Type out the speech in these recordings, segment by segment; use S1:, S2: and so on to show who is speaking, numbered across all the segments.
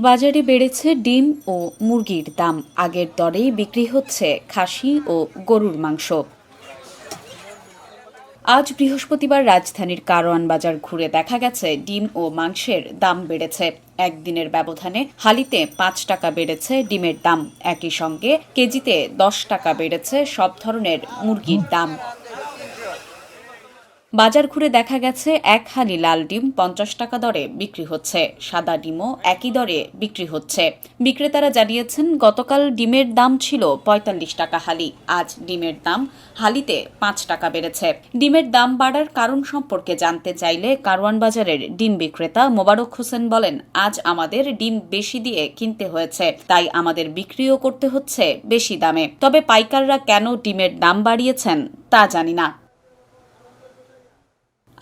S1: বাজারে বেড়েছে ডিম ও মুরগির দাম। আগের দরেই বিক্রি হচ্ছে খাসি ও গরুর মাংস। আজ বৃহস্পতিবার রাজধানীর কারওয়ান বাজার ঘুরে দেখা গেছে, ডিম ও মাংসের দাম বেড়েছে। একদিনের ব্যবধানে হালিতে পাঁচ টাকা বেড়েছে ডিমের দাম। একই সঙ্গে কেজিতে দশ টাকা বেড়েছে সব ধরনের মুরগির দাম। বাজার ঘুরে দেখা গেছে এক হালি লাল ডিম পঞ্চাশ টাকা দরে বিক্রি হচ্ছে। সাদা ডিমও একই দরে বিক্রি হচ্ছে। বিক্রেতারা জানিয়েছেন, গতকাল ডিমের দাম ছিল পঁয়তাল্লিশ টাকা হালি আজ ডিমের দাম হালিতে পাঁচ টাকা বেড়েছে। ডিমের দাম বাড়ার কারণ সম্পর্কে জানতে চাইলে কারওয়ান বাজারের ডিম বিক্রেতা মোবারক হোসেন বলেন, আজ আমাদের ডিম বেশি দিয়ে কিনতে হয়েছে, তাই আমাদের বিক্রিও করতে হচ্ছে বেশি দামে। তবে পাইকাররা কেন ডিমের দাম বাড়িয়েছেন তা জানি না।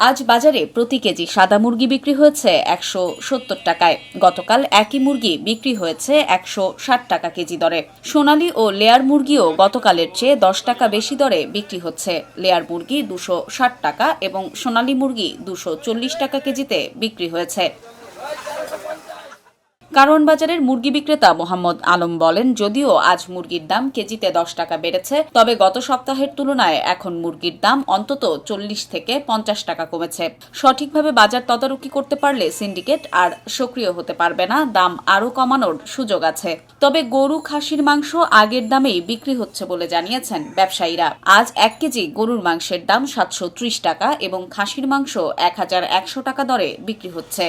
S1: আজ বাজারে প্রতি কেজি সাদা মুরগি বিক্রি হয়েছে একশো সত্তর টাকায়। গতকাল একই মুরগি বিক্রি হয়েছে একশো ষাট টাকা কেজি দরে। সোনালি ও লেয়ার মুরগিও গতকালের চেয়ে দশ টাকা বেশি দরে বিক্রি হচ্ছে। লেয়ার মুরগি দুশো ষাট টাকা এবং সোনালি মুরগি দুশো চল্লিশ টাকা কেজিতে বিক্রি হয়েছে। কারণ বাজারের মুরগি বিক্রেতা মোহাম্মদ আলম বলেন, যদিও আজ মুরগির দাম কেজিতে দশ টাকা বেড়েছে, তবে গত সপ্তাহের তুলনায় এখন মুরগির দাম অন্তত চল্লিশ থেকে পঞ্চাশ টাকা কমেছে। সঠিকভাবে বাজার তদারকি করতে পারলে সিন্ডিকেট আর সক্রিয় হতে পারবে না, দাম আরও কমানোর সুযোগ আছে। তবে গরু, খাসির মাংস আগের দামেই বিক্রি হচ্ছে বলে জানিয়েছেন ব্যবসায়ীরা। আজ এক কেজি গরুর মাংসের দাম সাতশো ত্রিশ টাকা এবং খাসির মাংস এক হাজার একশো টাকা দরে বিক্রি হচ্ছে।